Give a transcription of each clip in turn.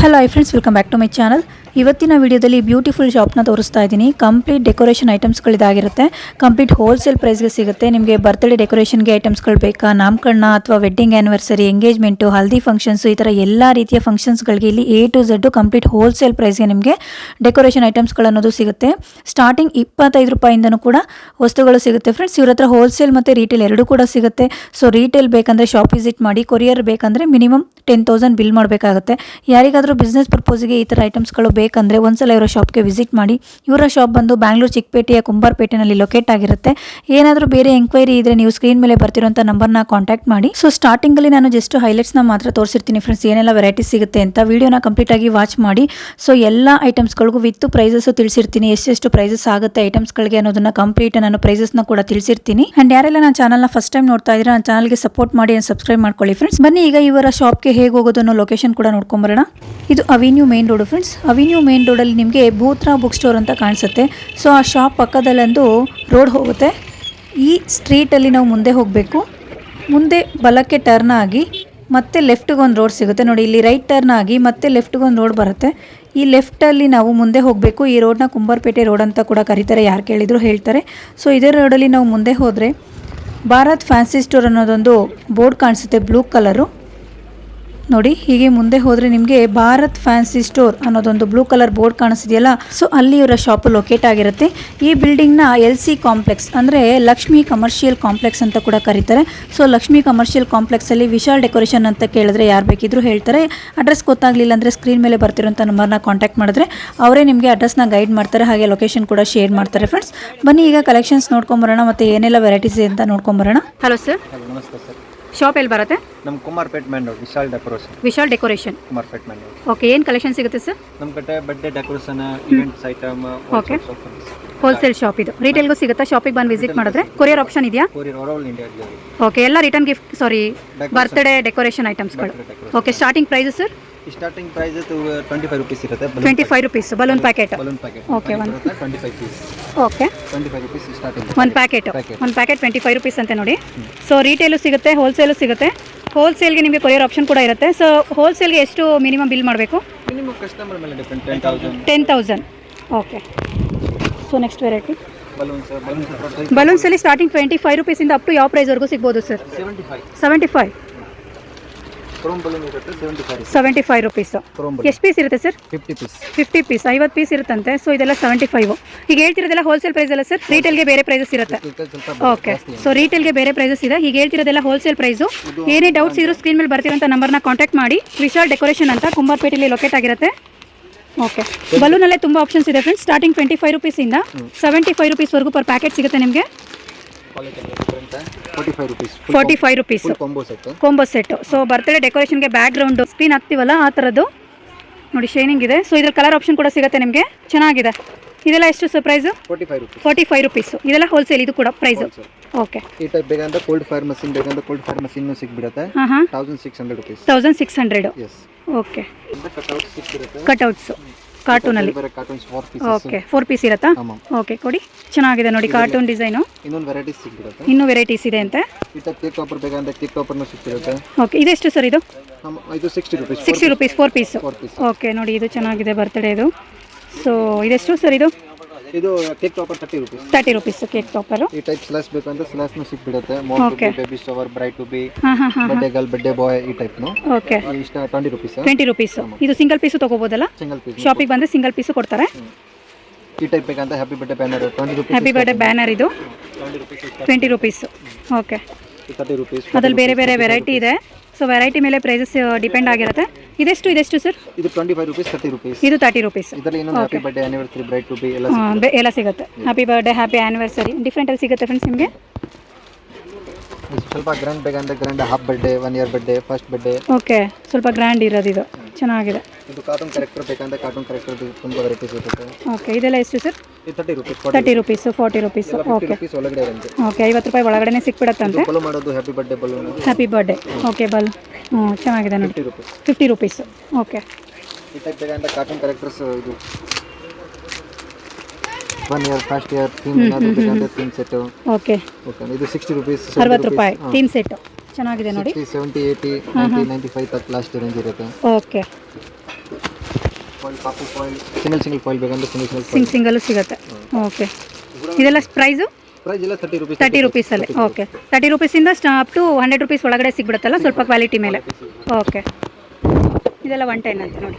Hello I friends welcome back to my channel ಇವತ್ತಿನ ವಿಡಿಯೋದಲ್ಲಿ beautiful ಶಾಪ್ನ ತೋರಿಸ್ತಾ ಇದ್ದೀನಿ. ಕಂಪ್ಲೀಟ್ ಡೆಕೋರೇಷನ್ ಐಟಮ್ಸ್ಗಳಿದಾಗಿರುತ್ತೆ ಕಂಪ್ಲೀಟ್ ಹೋಲ್ಸೇಲ್ ಪ್ರೈಸ್ಗೆ ಸಿಗುತ್ತೆ. ನಿಮಗೆ ಬರ್ತ್ಡೇ ಡೆಕೋರೇಷನ್ಗೆ ಐಟಮ್ಸ್ಗಳು ಬೇಕಾ? ನಾಮಕರಣ ಅಥವಾ wedding anniversary engagement haldi functions ಈ ಥರ ಎಲ್ಲ ರೀತಿಯ ಫಂಕ್ಷನ್ಸ್ಗಳಿಗೆ ಇಲ್ಲಿ A to Z complete wholesale ಪ್ರೈಸ್ಗೆ ನಿಮಗೆ ಡೆಕೋರೇಷನ್ ಐಟಮ್ಸ್ಗಳು ಅನ್ನೋದು ಸಿಗುತ್ತೆ. ಸ್ಟಾರ್ಟಿಂಗ್ ಇಪ್ಪತ್ತೈದು ರೂಪಾಯಿಂದನೂ ಕೂಡ ವಸ್ತುಗಳು ಸಿಗುತ್ತೆ ಫ್ರೆಂಡ್ಸ್ ಇವ್ರ ಹತ್ರ ಹೋಲ್ಸೇಲ್ ಮತ್ತು ರೀಟೇಲ್ ಎರಡೂ ಕೂಡ ಸಿಗುತ್ತೆ. ಸೊ ರೀಟೇಲ್ ಬೇಕಂದರೆ ಶಾಪ್ ವಿಸಿಟ್ ಮಾಡಿ ಕೊರಿಯರ್ ಬೇಕಂದರೆ ಮಿನಿಮಮ್ ಟೆನ್ ತೌಸಂಡ್ ಬಿಲ್ ಮಾಡಬೇಕಾಗುತ್ತೆ. ಯಾರಿಗಾದರೂ ಬಿಸ್ನೆಸ್ ಪರ್ಪೋಸ್ಗೆ ಈ ಥರ ಐಟಮ್ಸ್ಗಳು ಬೇಕಂದರೆ ಒಂದ್ಸಲ ಇವರ ಶಾಪ್ಗೆ ವಿಸಿಟ್ ಮಾಡಿ, ಇವರ ಶಾಪ್ ಬಂದು ಬ್ಯಾಂಗ್ಳೂರು ಚಿಕ್ಕಪೇಟೆಯ ಕುಂಬಾರಪೇಟೆನಲ್ಲಿ ಲೊಕೇಟ್ ಆಗಿರುತ್ತೆ. ಏನಾದರೂ ಬೇರೆ ಎಂಕ್ವೈರಿ ಇದ್ರೆ ನೀವು ಸ್ಕ್ರೀನ್ ಮೇಲೆ ಬರ್ತಿರೋಂಥ ನಂಬರ್ನ ಕಾಂಟ್ಯಾಕ್ಟ್ ಮಾಡಿ. ಸೊ ಸ್ಟಾರ್ಟಿಂಗಲ್ಲಿ ನಾನು ಜಸ್ಟ್ ಹೈಲೈಟ್ಸ್ನ ಮಾತ್ರ ತೋರಿಸಿರ್ತೀನಿ ಫ್ರೆಂಡ್ಸ್ ಏನೆಲ್ಲ ವೆರೈಟಿ ಸಿಗುತ್ತೆ ಅಂತ ವಿಡಿಯೋನ ಕಂಪ್ಲೀಟಾಗಿ ವಾಚ್ ಮಾಡಿ. ಸೊ ಎಲ್ಲ ಐಟಮ್ಸ್ಗಳಿಗೂ ವಿತ್ ಪ್ರೈಸಸ್ಸು ತಿಳಿಸಿರ್ತೀನಿ, ಎಷ್ಟೆಷ್ಟು ಪ್ರೈಸಸ್ ಆಗುತ್ತೆ ಐಟಮ್ಸ್ಗಳಿಗೆ ಅನ್ನೋದನ್ನ ಕಂಪ್ಲೀಟ್ ನಾನು ಪ್ರೈಸಸ್ನ ಕೂಡ ತಿಳಿಸಿರ್ತೀನಿ. ಆ್ಯಂಡ್ ಯಾರೆಲ್ಲ ನನ್ನ ಚಾನಲ್ನ ಫಸ್ಟ್ ಟೈಮ್ ನೋಡ್ತಾ ಇದ್ರೆ ನನ್ನ ಚಾನಲ್ಗೆ ಸಪೋರ್ಟ್ ಮಾಡಿ ಸಬ್ಸ್ಕ್ರೈಬ್ ಮಾಡ್ಕೊಳ್ಳಿ ಫ್ರೆಂಡ್ಸ್ ಬನ್ನಿ ಈಗ ಇವರ ಶಾಪ್ಗೆ ಹೇಗೆ ಹೋಗೋದು ಲೊಕೇಶನ್ ಕೂಡ ನೋಡ್ಕೊಂಬರೋಣ. ಇದು avenue main road friends avenue main ರೋಡಲ್ಲಿ ನಿಮಗೆ ಭೂತ್ರಾ ಬುಕ್ ಸ್ಟೋರ್ ಅಂತ ಕಾಣಿಸುತ್ತೆ. ಸೊ ಆ ಶಾಪ್ ಪಕ್ಕದಲ್ಲೊಂದು ರೋಡ್ ಹೋಗುತ್ತೆ. ಈ ಸ್ಟ್ರೀಟಲ್ಲಿ ನಾವು ಮುಂದೆ ಹೋಗಬೇಕು. ಮುಂದೆ ಬಲಕ್ಕೆ ಟರ್ನ್ ಆಗಿ ಮತ್ತೆ ಲೆಫ್ಟಿಗೆ ಒಂದು ರೋಡ್ ಸಿಗುತ್ತೆ. ನೋಡಿ, ಇಲ್ಲಿ ರೈಟ್ ಟರ್ನ್ ಆಗಿ ಮತ್ತೆ ಲೆಫ್ಟ್ಗೆ ಒಂದು ರೋಡ್ ಬರುತ್ತೆ. ಈ ಲೆಫ್ಟಲ್ಲಿ ನಾವು ಮುಂದೆ ಹೋಗಬೇಕು. ಈ ರೋಡ್ನ ಕುಂಬಾರಪೇಟೆ ರೋಡ್ ಅಂತ ಕೂಡ ಕರೀತಾರೆ. ಯಾರು ಕೇಳಿದ್ರು ಹೇಳ್ತಾರೆ. ಸೊ ಇದೇ ರೋಡಲ್ಲಿ ನಾವು ಮುಂದೆ ಹೋದರೆ ಭಾರತ್ ಫ್ಯಾನ್ಸಿ ಸ್ಟೋರ್ ಅನ್ನೋದೊಂದು ಬೋರ್ಡ್ ಕಾಣಿಸುತ್ತೆ ಬ್ಲೂ ಕಲರು ನೋಡಿ ಹೀಗೆ ಮುಂದೆ ಹೋದ್ರೆ ನಿಮಗೆ ಭಾರತ್ ಫ್ಯಾನ್ಸಿ ಸ್ಟೋರ್ ಅನ್ನೋದೊಂದು ಬ್ಲೂ ಕಲರ್ ಬೋರ್ಡ್ ಕಾಣಿಸಿದೆಯಲ್ಲ ಸೊ ಅಲ್ಲಿ ಇವರ ಶಾಪ್ ಲೊಕೇಟ್ ಆಗಿರುತ್ತೆ. ಈ ಬಿಲ್ಡಿಂಗ್ನ ಎಲ್ ಸಿ ಕಾಂಪ್ಲೆಕ್ಸ್ ಅಂದರೆ ಲಕ್ಷ್ಮಿ ಕಮರ್ಷಿಯಲ್ ಕಾಂಪ್ಲೆಕ್ಸ್ ಅಂತ ಕೂಡ ಕರೀತಾರೆ. ಸೊ ಲಕ್ಷ್ಮಿ ಕಮರ್ಷಿಯಲ್ ಕಾಂಪ್ಲೆಕ್ಸ್ ಅಲ್ಲಿ ವಿಶಾಲ್ ಡೆಕೋರೇಷನ್ ಅಂತ ಕೇಳಿದ್ರೆ ಯಾರು ಬೇಕಿದ್ರು ಹೇಳ್ತಾರೆ. ಅಡ್ರೆಸ್ ಗೊತ್ತಾಗಲಿಲ್ಲ ಅಂದರೆ ಸ್ಕ್ರೀನ್ ಮೇಲೆ ಬರ್ತಿರೋಂಥ ನಂಬರ್ನ ಕಾಂಟ್ಯಾಕ್ಟ್ ಮಾಡಿದ್ರೆ ಅವರೇ ನಿಮಗೆ ಅಡ್ರೆಸ್ನ ಗೈಡ್ ಮಾಡ್ತಾರೆ. ಹಾಗೆ ಲೊಕೇಶನ್ ಕೂಡ ಶೇರ್ ಮಾಡ್ತಾರೆ ಫ್ರೆಂಡ್ಸ್. ಬನ್ನಿ ಈಗ ಕಲೆಕ್ಷನ್ಸ್ ನೋಡ್ಕೊಂಬರೋಣ ಮತ್ತೆ ಏನೆಲ್ಲ ವೆರೈಟೀಸ್ ಇದೆ ಅಂತ ನೋಡ್ಕೊಂಬರೋಣ. Hello sir. ಹಲೋ ನಮಸ್ತೆ ಸರ್. ಶಾಪ್ ಎಲ್ಲಿ ಬರುತ್ತೆ? ನಮ್ಮ Kumarpet main road Vishal decoration. Vishal decoration. Kumarpet main road okay ಏನು ಕಲೆಕ್ಷನ್ ಸಿಗುತ್ತೆ ಸರ್ ನಮ್ಮ ಕಡೆ birthday decoration events item okay wholesale shop ಇದು. ರಿಟೇಲ್ಗೂ ಸಿಗುತ್ತಾ? ಶಾಪಿಗೆ ಬಂದು ವಿಸಿಟ್ ಮಾಡಿದ್ರೆ? ಕೊರಿಯರ್ ಆಪ್ಷನ್ ಇದೆಯಾ? ಕೊರಿಯರ್ ಓವರ್ ಇಂಡಿಯಾ ಓಕೆ ಎಲ್ಲ return gift sorry birthday decoration ಐಟಮ್ಸ್ಗಳು okay starting price sir starting price twenty five rupees ಇರುತ್ತೆ. Twenty five rupees balloon packet balloon packet okay one. Twenty five piece okay twenty five rupees starting ಒಂದು packet. ಒಂದು packet twenty five rupees ಅಂತ ನೋಡಿ. So ರೀಟೇಲು ಸಿಗುತ್ತೆ wholesale ಸಿಗುತ್ತೆ. ಹೋಲ್ಸೇಲ್ಗೆ ನಿಮಗೆ courier option ಕೂಡ ಇರುತ್ತೆ. ಸೊ ಹೋಲ್ಸೇಲ್ಗೆ ಎಷ್ಟು ಮಿನಿಮಮ್ ಬಿಲ್ ಮಾಡಬೇಕು? ಮಿನಿಮಮ್ ಕಸ್ಟಮರ್ ಮೇಲೆ depend ten thousand ten thousand okay so next variety balloons balloons ಬಲೂನ್ಸಲ್ಲಿ starting twenty five ರುಪೀಸಿಂದ ಅಪ್ ಟು ಯಾವ ಪ್ರೈಸ್ವರೆಗೂ ಸಿಗ್ಬೋದು sir seventy five seventy five chrome balloon ಇರುತ್ತೆ seventy five seventy five rupees chrome ಎಷ್ಟು piece ಇರುತ್ತೆ sir fifty piece fifty piece ಐವತ್ತು piece ಇರುತ್ತಂತೆ. So ಇದೆಲ್ಲ ಸೆವೆಂಟಿ ಫೈವ್ ಈಗ ಹೇಳ್ತಿರೋದೆಲ್ಲ ಹೋಲ್ಸೇಲ್ ಪ್ರೈಸ್ ಅಲ್ಲ ಸರ್ ರಿಟೇಲ್ಗೆ ಬೇರೆ ಪ್ರೈಸಸ್ ಇರುತ್ತೆ. ಓಕೆ ಸೊ ರೀಟೇಲ್ಗೆ ಬೇರೆ ಪ್ರೈಸಸ್ ಇದೆ. ಈಗ ಹೇಳ್ತಿರೋದೆಲ್ಲ ಹೋಲ್ಸೇಲ್ ಪ್ರೈಸು ಏನೇ ಡೌಟ್ಸ್ ಇದ್ರೂ ಸ್ಕ್ರೀನ್ ಮೇಲೆ ಬರ್ತಿರೋಂಥ ನಂಬರ್ನ ಕಾಂಟ್ಯಾಕ್ಟ್ ಮಾಡಿ. ವಿಶಾಲ್ ಡೆಕೋರೇಷನ್ ಅಂತ ಕುಂಬಾರ್ಪೇಟೆಯಲ್ಲಿ ಲೊಕೇಟ್ ಆಗಿರುತ್ತೆ. ಓಕೆ ಬಲೂನಲ್ಲೇ ತುಂಬ ಆಪ್ಷನ್ಸ್ ಇದೆ ಫ್ರೆಂಡ್ಸ್ ಸ್ಟಾರ್ಟಿಂಗ್ ಟ್ವೆಂಟಿ ಫೈವ್ ರುಪೀಸಿಂದ ಸೆವೆಂಟಿ ಫೈವ್ ರುಪೀಸ್ವರೆಗೂ ಪರ್ ಪ್ಯಾಕೆಟ್ ಸಿಗುತ್ತೆ ನಿಮಗೆ. Forty five rupees combo set so birthday ಡೆಕೋರೇಷನ್ಗೆ background screen ಹಾಕ್ತೀವಲ್ಲ ಆ ಥರದ್ದು ನೋಡಿ ಶೈನಿಂಗ್ ಇದೆ. ಸೊ ಇದ್ರ ಕಲರ್ ಆಪ್ಷನ್ ಕೂಡ ಸಿಗುತ್ತೆ ನಿಮಗೆ. ಚೆನ್ನಾಗಿದೆ. ಇದೆಲ್ಲ ಎಷ್ಟು sir price forty five rupees ಇದೆಲ್ಲ ಹೋಲ್ಸೇಲ್ ಇದು ಕೂಡ ಪ್ರೈಸ್ ಓಕೆ ಈ ಟೈಪ್ ಬೇಕಂದ್ರೆ ಕೋಲ್ಡ್ ಫೈರ್ ಮಷಿನ್ ಬೇಕಂದ್ರೆ ಕೋಲ್ಡ್ ಫೈರ್ ಮಷಿನ್ ಸಿಗ್ಬಿಡುತ್ತೆ. ಹಾಂ ಹಾಂ. Thousand six hundred rupees thousand six hundred yes okay cutouts ಕಾರ್ಟೂನಲ್ಲಿ okay four piece ಇರುತ್ತಾ? ಓಕೆ ಕೊಡಿ. ಚೆನ್ನಾಗಿದೆ ನೋಡಿ ಕಾರ್ಟೂನ್ ಡಿಸೈನು ಇನ್ನೊಂದು ವೆರೈಟೀಸ್ ಇನ್ನೂ ವೆರೈಟೀಸ್ ಇದೆ ಅಂತೆ. ಈ ಟೈಪ್ ಕೇಕ್ ಟಾಪರ್ ಬೇಕಂದ್ರೆ ಕೇಕ್ ಟಾಪರ್ನು ಸಿಕ್ಬಿಡುತ್ತೆ ಓಕೆ ಇದೆಷ್ಟು ಸರ್ ಇದು? Sixty rupees sixty rupees four four piece okay ನೋಡಿ ಇದು ಚೆನ್ನಾಗಿದೆ ಬರ್ತಡೇ ಇದು. ಸೊ ಇದೆಷ್ಟು ಸರ್ ಇದು? ಇದು cake topper thirty rupees thirty rupees cake topper ಈ ಟೈಪ್ ಸ್ಲಾಸ್ ಬೇಕಂದ್ರೆ ಸ್ಲಾಸ್ನು ಸಿಕ್ಬಿಡುತ್ತೆ. More to Okay. Baby shower bride to be birthday girl birthday boy ಈ ಟೈಪ್ನು ಓಕೆ ಇಷ್ಟ ಟ್ವೆಂಟಿ ರುಪೀಸ್ ಟ್ವೆಂಟಿ ರುಪೀಸು ಇದು ಸಿಂಗಲ್ ಪೀಸ್ ತಗೋಬೋದಲ್ಲ? ಸಿಂಗಲ್ ಪೀಸ್ ಶಾಪಿಗೆ ಬಂದ್ರೆ ಸಿಂಗಲ್ ಪೀಸ್ ಕೊಡ್ತಾರೆ. ಈ ಟೈಪ್ ಬೇಕಂತ happy birthday banner twenty rupees happy birthday banner ಇದು. Twenty rupees okay thirty rupees ಅದ್ರಲ್ಲಿ ಬೇರೆ ಬೇರೆ ವೆರೈಟಿ ಇದೆ. ಸೊ ವೆರೈಟಿ ಮೇಲೆ ಪ್ರೈಸಸ್ ಡಿಪೆಂಡ್ ಆಗಿರುತ್ತೆ. ಇದೆಷ್ಟು ಇದೆಷ್ಟು ಸರ್ ಇದು twenty five rupees thirty rupees ಇದು ತರ್ಟಿ ರುಪೀಸ್ ಇದರಲ್ಲಿ ಇನ್ನೊಂದು happy birthday anniversary bride to be ಎಲ್ಲ ಎಲ್ಲ ಸಿಗುತ್ತೆ. Happy birthday happy anniversary different ಡಿಫ್ರೆಂಟಲ್ಲಿ ಸಿಗುತ್ತೆ ಫ್ರೆಂಡ್ಸ್ ನಿಮಗೆ? ಸ್ವಲ್ಪ ಗ್ರ್ಯಾಂಡ್ ಬೇಕಂದ್ರೆ grand half birthday one year birthday first birthday okay ಸ್ವಲ್ಪ ಗ್ರ್ಯಾಂಡ್ ಇರೋದು ಇದು. ಚೆನ್ನಾಗಿದೆ. ಇದು ಕಾರ್ಟೂನ್ ಕ್ಯಾರೆಕ್ಟರ್ ಬೇಕಂದ್ರೆ ಕಾರ್ಟೂನ್ ಕ್ಯಾರೆಕ್ಟರ್ ತುಂಬ ವೆರೈಟಿ ಸಿಗುತ್ತೆ ಓಕೆ ಇದೆಲ್ಲ ಎಷ್ಟು sir? Thirty rupees thirty rupees forty rupees okay rupees ಒಳಗಡೆ ಇರುತ್ತೆ ಓಕೆ ಐವತ್ತು ರೂಪಾಯಿ ಒಳಗಡೆ ಸಿಕ್ಬಿಡತ್ತಂತೆ? ಫಾಲೋ ಮಾಡೋದು happy birthday balloon happy birthday okay ಬಲ್ ಹ್ಞೂ ಚೆನ್ನಾಗಿದೆ ನೋಡಿ. ಫಿಫ್ಟಿ ರುಪೀಸ್ ಓಕೆ ಈ ಟೈಪ್ ಬೇಕಂದ್ರೆ ಕಾರ್ಟೂನ್ ಕ್ಯಾರೆಕ್ಟರ್ಸ್ ಇದು. One year first year theme ಏನಾದರೂ ಬೇಕಂದ್ರೆ ಥೀಮ್ ಸೆಟ್ ಓಕೆ ಓಕೆ ಇದು ಸಿಕ್ಸ್ಟಿ ರುಪೀಸ್ ಅರವತ್ತು ರೂಪಾಯಿ ಟೀಮ್ ಸೆಟ್ ಚೆನ್ನಾಗಿದೆ ನೋಡಿ. Seventy eighty ninety ninety five ತಕ್ಕ ಲಾಸ್ಟ್ ರೇಂಜ್ ಇರುತ್ತೆ. ಓಕೆ ಸಿಂಗಲ್ ಸಿಂಗಲ್ ಫಾಯಿಲ್ ಬೇಕಂದ್ರೆ ಸಿಂಗಲ್ ಸಿಂಗಲ್ ಸಿಂಗ್ ಸಿಂಗಲ್ ಸಿಗುತ್ತೆ. ಓಕೆ ಇದೆಲ್ಲ ಪ್ರೈಸು ಪ್ರೈಸ್ ಎಲ್ಲ ತರ್ಟಿ ರುಪೀಸ್ ತರ್ಟಿ ರುಪೀಸಲ್ಲಿ ಓಕೆ ತರ್ಟಿ ರುಪೀಸಿಂದ ಸ್ಟಾ ಅಪ್ ಟು ಹಂಡ್ರೆಡ್ ರುಪೀಸ್ ಒಳಗಡೆ ಸಿಗ್ಬಿಡುತ್ತಲ್ಲ ಸ್ವಲ್ಪ ಕ್ವಾಲಿಟಿ ಮೇಲೆ. ಓಕೆ ಇದೆಲ್ಲ ಒನ್ ಟೆನ್ ಅಂತ ನೋಡಿ.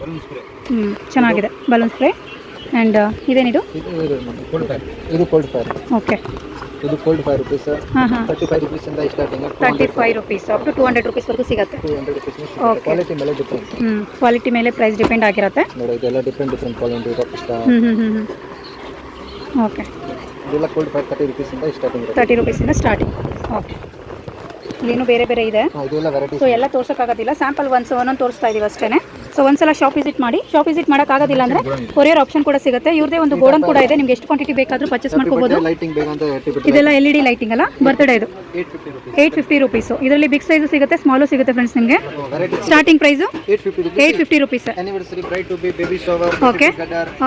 ಹ್ಞೂ ಚೆನ್ನಾಗಿದೆ. ಬಲೂನ್ ಸ್ಪ್ರೇ ಆ್ಯಂಡ್ ಇದೇನಿದು? ಇದು ಕೋಲ್ಡ್ ಫೈರ್ ಇದು ಕೋಲ್ಡ್ ಫೈರ್ ಓಕೆ ಇದು cold fire rupees thirty five ರುಪೀಸಿಂದ starting thirty five rupees up to two hundred ರುಪೀಸ್ವರೆಗೂ ಸಿಗುತ್ತೆ. Two hundred rupees. ಕ್ವಾಲಿಟಿ ಮೇಲೆ ಡಿಪೆಂಡ್ ಹ್ಞೂ ಕ್ವಾಲಿಟಿ ಮೇಲೆ ಪ್ರೈಸ್ ಡಿಪೆಂಡ್ ಆಗಿರುತ್ತೆ. ನೋಡಿ ಇದೆಲ್ಲ ಡಿಫ್ರೆಂಟ್ ಡಿಫ್ರೆಂಟ್ ಕ್ವಾಲಿಟಿ ಇದೆ ಹ್ಞೂ ಓಕೆ ಇದೆಲ್ಲ ಕೋಲ್ಡ್ ಫೈರ್ ತರ್ಟಿ ಇಂದ ಸ್ಟಾರ್ಟಿಂಗ್ ತರ್ಟಿ ರುಪೀಸ್ ಇಂದ ಸ್ಟಾರ್ಟಿಂಗ್ ಓಕೆ ಇಲ್ಲೇನು ಬೇರೆ ಬೇರೆ ಇದೆ. ಹಾಂ ಇದೆಲ್ಲ ವೆರೈಟಿ ಸೊ ಎಲ್ಲ ತೋರ್ಸೋಕ್ಕಾಗೋದಿಲ್ಲ. ಸ್ಯಾಂಪಲ್ ಒನ್ಸ್ ಒಂದೊಂದು ತೋರಿಸ್ತಾ ಇದೀವಿ ಅಷ್ಟೇ ಸೊ ಒಂದ್ಸಲ ಶಾಪ್ ವಿಸಿಟ್ ಮಾಡಿ. ಶಾಪ್ ವಿಸಿಟ್ ಮಾಡೋಕ್ಕಾಗೋದಿಲ್ಲ ಅಂದ್ರೆ ಕೊರಿಯರ್ ಆಪ್ಷನ್ ಕೂಡ ಸಿಗುತ್ತೆ. ಇವ್ರದೇ ಒಂದು ಗೋಡನ್ ಕೂಡ ಇದೆ. ನಿಮ್ಗೆ ಎಷ್ಟು ಕ್ವಾಂಟಿಟಿ ಬೇಕಾದರೂ ಪರ್ಚೇಸ್ ಮಾಡ್ಕೋಬೋದು. ಲೈಟಿಂಗ್ ಬೇಕಂತ ಏಯ್ಟಿ ಇದೆಲ್ಲ ಎಲ್ ಇ ಡಿ ಲೈಟಿಂಗ್ ಅಲ್ಲ? ಬರ್ತ್ಡೇ ಇದು. ಏಯ್ಟ್ ಫಿಫ್ಟಿ ರುಪೀಸ್ ಇದರಲ್ಲಿ ಬಿಗ್ ಸೈಜು ಸಿಗುತ್ತೆ ಸ್ಮಾಲು ಸಿಗುತ್ತೆ ಫ್ರೆಂಡ್ಸ್ ನಿಮಗೆ. Starting price eight fifty rupees eight fifty rupees anniversary bride to be baby shower okay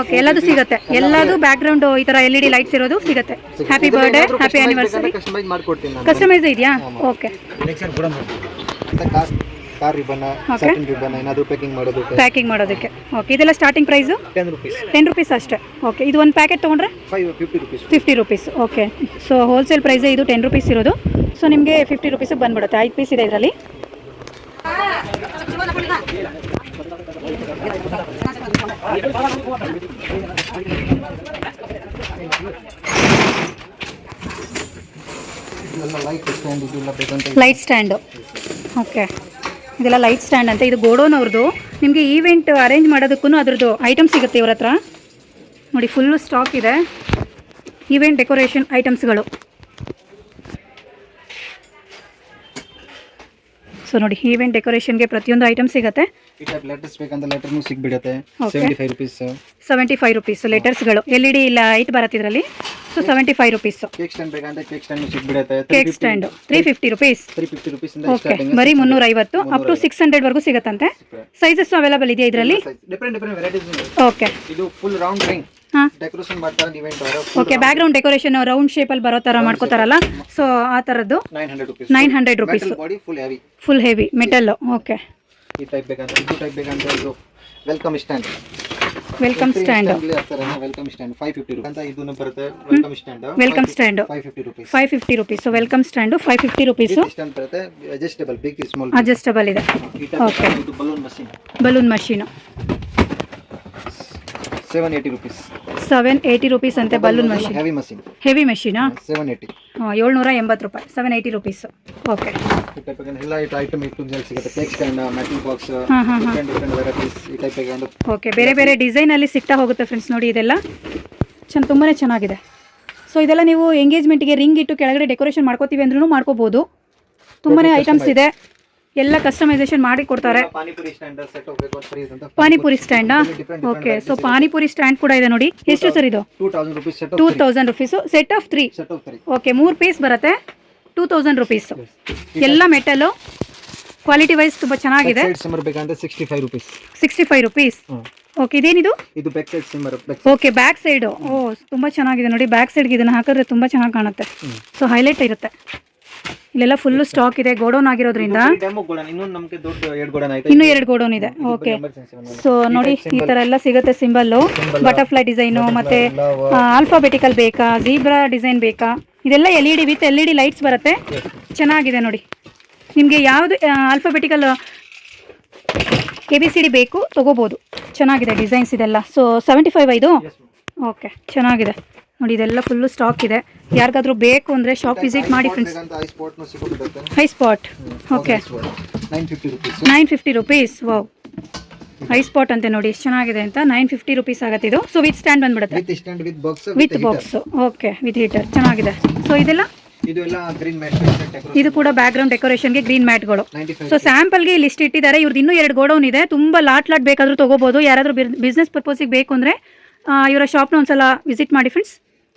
okay ಎಲ್ಲದು ಸಿಗುತ್ತೆ. ಎಲ್ಲದು ಬ್ಯಾಕ್ ಗ್ರೌಂಡ್ ಈ ಥರ ಎಲ್ ಇ ಡಿ ಲೈಟ್ಸ್ ಇರೋದು ಸಿಗುತ್ತೆ. Happy birthday happy anniversary customise ಮಾಡ್ಕೊಡ್ತೀನಿ ನಾನು. ಕಸ್ಟಮೈಸ್ ಇದೆಯಾ? Okay car ribbon second ribbon ಏನಾದರೂ ಪ್ಯಾಕಿಂಗ್ ಮಾಡೋದಕ್ಕೆ? ಪ್ಯಾಕಿಂಗ್ ಮಾಡೋದಕ್ಕೆ. ಓಕೆ ಇದೆಲ್ಲ starting price ten rupees ten rupees ಅಷ್ಟೇ. ಓಕೆ ಇದು ಒಂದು ಪ್ಯಾಕೆಟ್ ತೊಗೊಂಡ್ರೆ? Five fifty rupees fifty rupees okay so wholesale ಪ್ರೈಸೇ ಇದು ಟೆನ್ ರುಪೀಸ್ ಇರೋದು. ಸೊ ನಿಮಗೆ ಫಿಫ್ಟಿ ರುಪೀಸಿಗೆ ಬಂದ್ಬಿಡುತ್ತೆ. ಐದು ಪೀಸ್ ಇದೆ ಇದರಲ್ಲಿ. ಲೈಟ್ ಸ್ಟ್ಯಾಂಡು ಓಕೆ ಇದೆಲ್ಲ ಲೈಟ್ ಸ್ಟ್ಯಾಂಡ್ ಅಂತ. ಇದು ಗೋಡೋನ್ ಅವ್ರದ್ದು ನಿಮಗೆ ಈವೆಂಟ್ ಅರೇಂಜ್ ಮಾಡೋದಕ್ಕೂ ಅದ್ರದ್ದು ಐಟಮ್ ಸಿಗುತ್ತೆ ಇವ್ರ ಹತ್ರ. ನೋಡಿ ಫುಲ್ಲು ಸ್ಟಾಕ್ ಇದೆ. ಈವೆಂಟ್ ಡೆಕೋರೇಷನ್ ಐಟಮ್ಸ್ಗಳು ಸೊ ನೋಡಿ ಈವೆಂಟ್ ಡೆಕೋರೇಷನ್ಗೆ ಪ್ರತಿಯೊಂದು ಐಟಮ್ ಸಿಗುತ್ತೆ. ಲೆಟರ್ಸ್ ಬೇಕಂತ ಲೆಟರ್ನು ಸಿಗ್ಬಿಡುತ್ತೆ. Okay. Seventy five rupees seventy five rupees ಲೆಟರ್ಸ್ಗಳು L E D light ಬರುತ್ತೆ ಇದರಲ್ಲಿ. So seventy five rupees cake stand ಬೇಕಂತ cake stand ಸಿಗ್ಬಿಡುತ್ತೆ. Cake stand three fifty rupees. Three fifty rupees ಇಂದ ಓಕೆ ಬರೀ ಮುನ್ನೂರ ಐವತ್ತು ಅಪ್ ಟು ಸಿಕ್ಸ್ ಹಂಡ್ರೆಡ್ವರೆಗೂ ಸಿಗುತ್ತಂತೆ. Sizes available ಇದೆಯಾ ಇದರಲ್ಲಿ? ಡಿಫ್ರೆಂಟ್ ಡಿಫ್ರೆಂಟ್ ವೆರೈಟೀಸ್ ಓಕೆ ಇದು. ಫುಲ್ ರೌಂಡ್ ರಿಂಗ್ ಹಾಂ. ಡೆಕೋರೇಷನ್ ಮಾಡ್ತಾರೆ event okay background decoration round ಶೇಪಲ್ಲಿ ಬರೋ ಥರ ಮಾಡ್ಕೋತಾರಲ್ಲ? ಸೊ ಆ ತರದ್ದು? Nine hundred rupees full heavy full heavy metal okay ಈ ಟೈಪ್ ಬೇಕಂತ ಇದು ಟೈಪ್ ಬೇಕಂತ ಇದು welcome stand welcome stand welcome stand five fifty rupees ಅಂತ ಇದನ್ನು ಬರುತ್ತೆ welcome stand welcome stand five fifty rupees five fifty rupees welcome stand five fifty rupees stand ಬರುತ್ತೆ adjustable big small adjustable ಇದೆ. ಇದು balloon machine balloon machine seven eighty rupees seven eighty rupees ಅಂತೆ balloon machine heavy machine heavy ಮಷೀನಾ seven eighty ಏಳ್ನೂರ ಎಂಬತ್ತು ರೂಪಾಯಿ seven eighty rupees okay ಈ type ಎಲ್ಲ item ಇಟ್ಟು ಸಿಗುತ್ತೆ. ಕೇಕ್ ಸ್ಟ್ಯಾಂಡ್ ಮ್ಯಾಟಿಂಗ್ ಬಾಕ್ಸ್ ಹಾಂ ಹಾಂ ಡಿಫ್ರೆಂಟ್ ಡಿಫ್ರೆಂಟ್ ವೆರೈಟೀಸ್ ಈ ಟೈಪ್ ಬೇಕಂದ್ರೆ ಓಕೆ ಬೇರೆ ಬೇರೆ ಡಿಸೈನಲ್ಲಿ ಸಿಗ್ತಾ ಹೋಗುತ್ತೆ ಫ್ರೆಂಡ್ಸ್ ನೋಡಿ ಇದೆಲ್ಲ. ಚೆನ್ನ ತುಂಬಾ ಚೆನ್ನಾಗಿದೆ. ಸೊ ಇದೆಲ್ಲ ನೀವು ಎಂಗೇಜ್ಮೆಂಟ್ಗೆ ರಿಂಗ್ ಇಟ್ಟು ಕೆಳಗಡೆ ಡೆಕೋರೇಷನ್ ಮಾಡ್ಕೋತೀವಿ ಅಂದ್ರೂ ಮಾಡ್ಕೋಬೋದು. ತುಂಬಾ ಐಟಮ್ಸ್ ಇದೆ. ಎಲ್ಲ ಕಸ್ಟಮೈಸೇಷನ್ ಮಾಡಿ ಕೊಡ್ತಾರೆ. Panipuri stand okay so panipuri stand ಕೂಡ ಇದೆ ನೋಡಿ. ಎಷ್ಟು ಸರ್ ಇದು? Two thousand rupees set of three okay ಮೂರು ಪೀಸ್ ಬರುತ್ತೆ. ಟೂ ತೌಸಂಡ್ ರುಪೀಸ್ ಎಲ್ಲ ಮೆಟಲು ಕ್ವಾಲಿಟಿ ವೈಸ್ ತುಂಬಾ ಚೆನ್ನಾಗಿದೆ. Sixty five rupees sixty five rupees okay ಇದೇನಿದು? ಇದು back side simmer okay back side oh ತುಂಬಾ ಚೆನ್ನಾಗಿದೆ ನೋಡಿ. ಬ್ಯಾಕ್ ಸೈಡ್ಗೆ ಇದನ್ನ ಹಾಕಿದ್ರೆ ತುಂಬಾ ಚೆನ್ನಾಗಿ ಕಾಣುತ್ತೆ. ಸೊ ಹೈಲೈಟ್ ಇರುತ್ತೆ. ಇಲ್ಲೆಲ್ಲ ಫುಲ್ಲು ಸ್ಟಾಕ್ ಇದೆ ಗೋಡೌನ್ ಆಗಿರೋದ್ರಿಂದ. ಇನ್ನು ಎರಡು ಗೋಡನ್ ಇದೆ. ಓಕೆ ಸೊ ನೋಡಿ ಈ ಥರ ಎಲ್ಲ ಸಿಗುತ್ತೆ ಸಿಂಬಲ್ಲು ಬಟರ್ಫ್ಲೈ ಡಿಸೈನು ಮತ್ತೆ ಆಲ್ಫಾಬೆಟಿಕಲ್ ಬೇಕಾ ಜೀಬ್ರಾ ಡಿಸೈನ್ ಬೇಕಾ? ಇದೆಲ್ಲ L E D with L E D lights ಬರುತ್ತೆ. ಚೆನ್ನಾಗಿದೆ ನೋಡಿ. ನಿಮಗೆ ಯಾವುದು alphabetical A B C D ಬೇಕು ತಗೋಬಹುದು ಚೆನ್ನಾಗಿದೆ ಡಿಸೈನ್ಸ್ ಇದೆಲ್ಲ. ಸೊ ಸೆವೆಂಟಿ ಫೈವ್ ಐದು ಓಕೆ ಚೆನ್ನಾಗಿದೆ. ನೋಡಿ ಇದೆಲ್ಲ ಫುಲ್ಲು ಸ್ಟಾಕ್ ಇದೆ. ಯಾರಿಗಾದ್ರೂ ಬೇಕು ಅಂದರೆ ಶಾಪ್ ವಿಸಿಟ್ ಮಾಡಿ friends high spot okay nine fifty rupees wow high spot ಅಂತೆ ನೋಡಿ ಎಷ್ಟು ಚೆನ್ನಾಗಿದೆ ಅಂತ. ನೈನ್ ಫಿಫ್ಟಿ ರುಪೀಸ್ ಆಗುತ್ತೆ ಇದು. ಸೊ ವಿತ್ ಸ್ಟ್ಯಾಂಡ್ ಬಂದ್ಬಿಡುತ್ತೆ. With box okay with heater ಚೆನ್ನಾಗಿದೆ. ಸೊ ಇದೆಲ್ಲ? ಇದು ಕೂಡ ಬ್ಯಾಕ್ ಗ್ರೌಂಡ್ ಡೆಕೋರೇಷನ್ಗೆ ಗ್ರೀನ್ ಮ್ಯಾಟ್ಗಳು ಸೊ ಸ್ಯಾಂಪಲ್ಗೆ ಇಲ್ಲಿ ಲಿಸ್ಟ್ ಇಟ್ಟಿದ್ದಾರೆ. ಇವ್ರದ್ದು ಇನ್ನೂ ಎರಡು ಗೋಡೌನ್ ಇದೆ. ತುಂಬ ಲಾಟ್ ಲಾಟ್ ಬೇಕಾದರೂ ತೊಗೋಬೋದು. ಯಾರಾದರೂ ಬಿಸ್ನೆಸ್ ಪರ್ಪೋಸಿಗೆ ಬೇಕು ಅಂದರೆ ಇವರ ಶಾಪ್ನ ಒಂದ್ಸಲ ವಿಸಿಟ್ ಮಾಡಿ ಫ್ರೆಂಡ್ಸ್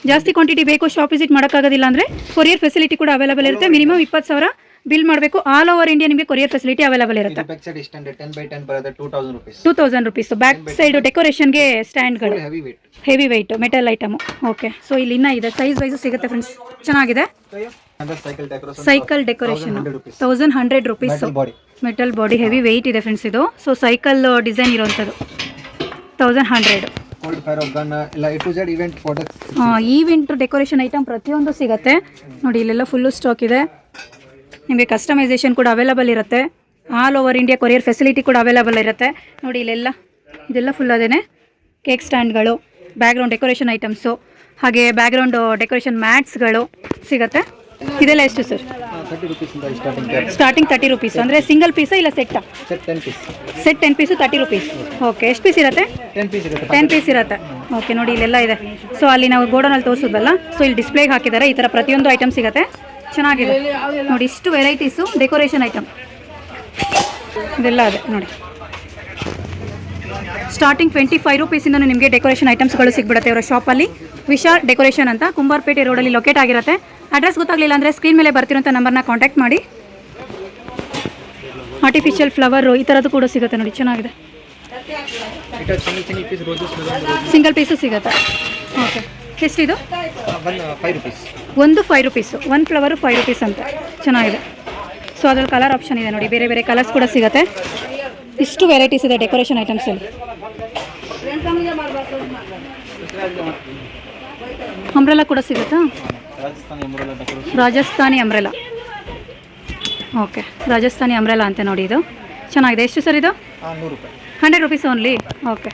ಜಾಸ್ತಿ ಕ್ವಾಂಟಿಟಿ ಬೇಕು ಶಾಪ್ ವಿಸಿಟ್ ಮಾಡೋಕ್ಕಾಗೋದಿಲ್ಲ ಅಂದರೆ ಕೊರಿಯರ್ ಫೆಸಿಲಿಟಿ ಕೂಡ ಅವೈಲೇಬಲ್ ಇರುತ್ತೆ. ಮಿನಿಮಮ್ ಇಪ್ಪತ್ತು ಸಾವಿರ ಬಿಲ್ ಮಾಡಬೇಕು. ಆಲ್ ಓವರ್ ಇಂಡಿಯಾ ನಿಮಗೆ ಕೊರಿಯರ್ ಫೆಸಿಲಿಟಿ ಅವೈಲೇಬಲ್ ಇರುತ್ತೆ. Two thousand rupees back side ಡೆಕೋರೇಷನ್ಗೆ ಸ್ಟ್ಯಾಂಡ್ಗಳು heavy weight metal item okay so ಇಲ್ಲಿ ಇನ್ನೂ ಇದೆ. ಸೈಜ್ ವೈಸ್ ಸಿಗುತ್ತೆ ಫ್ರೆಂಡ್ಸ್ ಚೆನ್ನಾಗಿದೆ. ಅಂದ್ರೆ cycle decoration cycle decoration thousand hundred rupees metal body heavy weight ಇದೆ friends ಇದು. ಸೊ ಸೈಕಲ್ ಡಿಸೈನ್ ಇರುವಂಥದ್ದು. Thousand hundred event decoration item ಪ್ರತಿಯೊಂದು ಸಿಗುತ್ತೆ. ನೋಡಿ, ಇಲ್ಲೆಲ್ಲ ಫುಲ್ಲು ಸ್ಟಾಕ್ ಇದೆ. ನಿಮಗೆ ಕಸ್ಟಮೈಸೇಷನ್ ಕೂಡ ಅವೈಲಬಲ್ ಇರುತ್ತೆ. All over India courier facility ಕೂಡ ಅವೈಲಬಲ್ ಇರುತ್ತೆ. ನೋಡಿ, ಇಲ್ಲೆಲ್ಲ, ಇದೆಲ್ಲ ಫುಲ್ ಅದೇ ಕೇಕ್ ಸ್ಟ್ಯಾಂಡ್ಗಳು ಬ್ಯಾಕ್ಗ್ರೌಂಡ್ ಡೆಕೋರೇಷನ್ ಐಟಮ್ಸು ಹಾಗೆ ಬ್ಯಾಕ್ಗ್ರೌಂಡ್ ಡೆಕೋರೇಷನ್ ಮ್ಯಾಟ್ಸ್ಗಳು ಸಿಗುತ್ತೆ. ಇದೆಲ್ಲ ಎಷ್ಟು ಸರ್ ಸ್ಟಾರ್ಟಿಂಗ್ ತರ್ಟಿ ರುಪೀಸ್ ಅಂದರೆ ಸಿಂಗಲ್ ಪೀಸಾ ಇಲ್ಲ ಸೆಟ್ಟಾ set ten piece set ten piece thirty rupees okay ಎಷ್ಟು ಪೀಸ್ ಇರುತ್ತೆ? ಟೆನ್ ಪೀಸ್ ಇರುತ್ತೆ ಓಕೆ ನೋಡಿ ಇಲ್ಲೆಲ್ಲ ಇದೆ. ಸೊ ಅಲ್ಲಿ ನಾವು ಗೋಡನಲ್ಲಿ ತೋರಿಸೋದಲ್ಲ ಸೊ ಇಲ್ಲಿ ಡಿಸ್ಪ್ಲೇಗೆ ಹಾಕಿದ್ದಾರೆ ಈ ಥರ ಪ್ರತಿಯೊಂದು ಐಟಮ್ ಸಿಗುತ್ತೆ. ಚೆನ್ನಾಗಿದೆ. ನೋಡಿ ಇಷ್ಟು ವೆರೈಟೀಸು ಡೆಕೋರೇಷನ್ ಐಟಮ್ ಇದೆಲ್ಲ ಇದೆ ನೋಡಿ. ಸ್ಟಾರ್ಟಿಂಗ್ ಟ್ವೆಂಟಿ ಫೈವ್ ರುಪೀಸಿಂದ ನಿಮಗೆ ಡೆಕೋರೇಷನ್ ಐಟಮ್ಸ್ಗಳು ಸಿಗ್ಬಿಡುತ್ತೆ ಇವರ ಶಾಪಲ್ಲಿ ವಿಶಾ ಡೆಕೋರೇಷನ್ ಅಂತ ಕುಂಬಾರ್ಪೇಟೆ ರೋಡಲ್ಲಿ ಲೊಕೇಟ್ ಆಗಿರುತ್ತೆ. ಅಡ್ರೆಸ್ ಗೊತ್ತಾಗಲಿಲ್ಲ ಅಂದರೆ ಸ್ಕ್ರೀನ್ ಮೇಲೆ ಬರ್ತಿರೋಂಥ ನಂಬರ್ನ ಕಾಂಟ್ಯಾಕ್ಟ್ ಮಾಡಿ. ಆರ್ಟಿಫಿಷಿಯಲ್ ಫ್ಲವರು ಈ ಥರದ್ದು ಕೂಡ ಸಿಗುತ್ತೆ ನೋಡಿ, ಚೆನ್ನಾಗಿದೆ. ಸಿಂಗಲ್ ಪೀಸ್ ಸಿಗುತ್ತೆ. ಓಕೆ ಎಷ್ಟಿದು? ಒಂದು ಫೈವ್ ರುಪೀಸು ಒಂದು ಫ್ಲವರು ಫೈವ್ ರುಪೀಸ್ ಅಂತ. ಚೆನ್ನಾಗಿದೆ. ಸೊ ಅದ್ರಲ್ಲಿ ಕಲರ್ ಆಪ್ಷನ್ ಇದೆ ನೋಡಿ, ಬೇರೆ ಬೇರೆ ಕಲರ್ಸ್ ಕೂಡ ಸಿಗುತ್ತೆ. ಇಷ್ಟು ವೆರೈಟೀಸ್ ಇದೆ ಡೆಕೋರೇಷನ್ ಐಟಮ್ಸ್ ಅಂಬ್ರೆಲಾ ಕೂಡ ಸಿಗುತ್ತಾ? Rajasthani embroidery Rajasthani umbrella okay Rajasthani umbrella ಅಂತ ನೋಡಿ ಇದು. ಚೆನ್ನಾಗಿದೆ. ಎಷ್ಟು ಸರ್ ಇದು? Hundred rupees only okay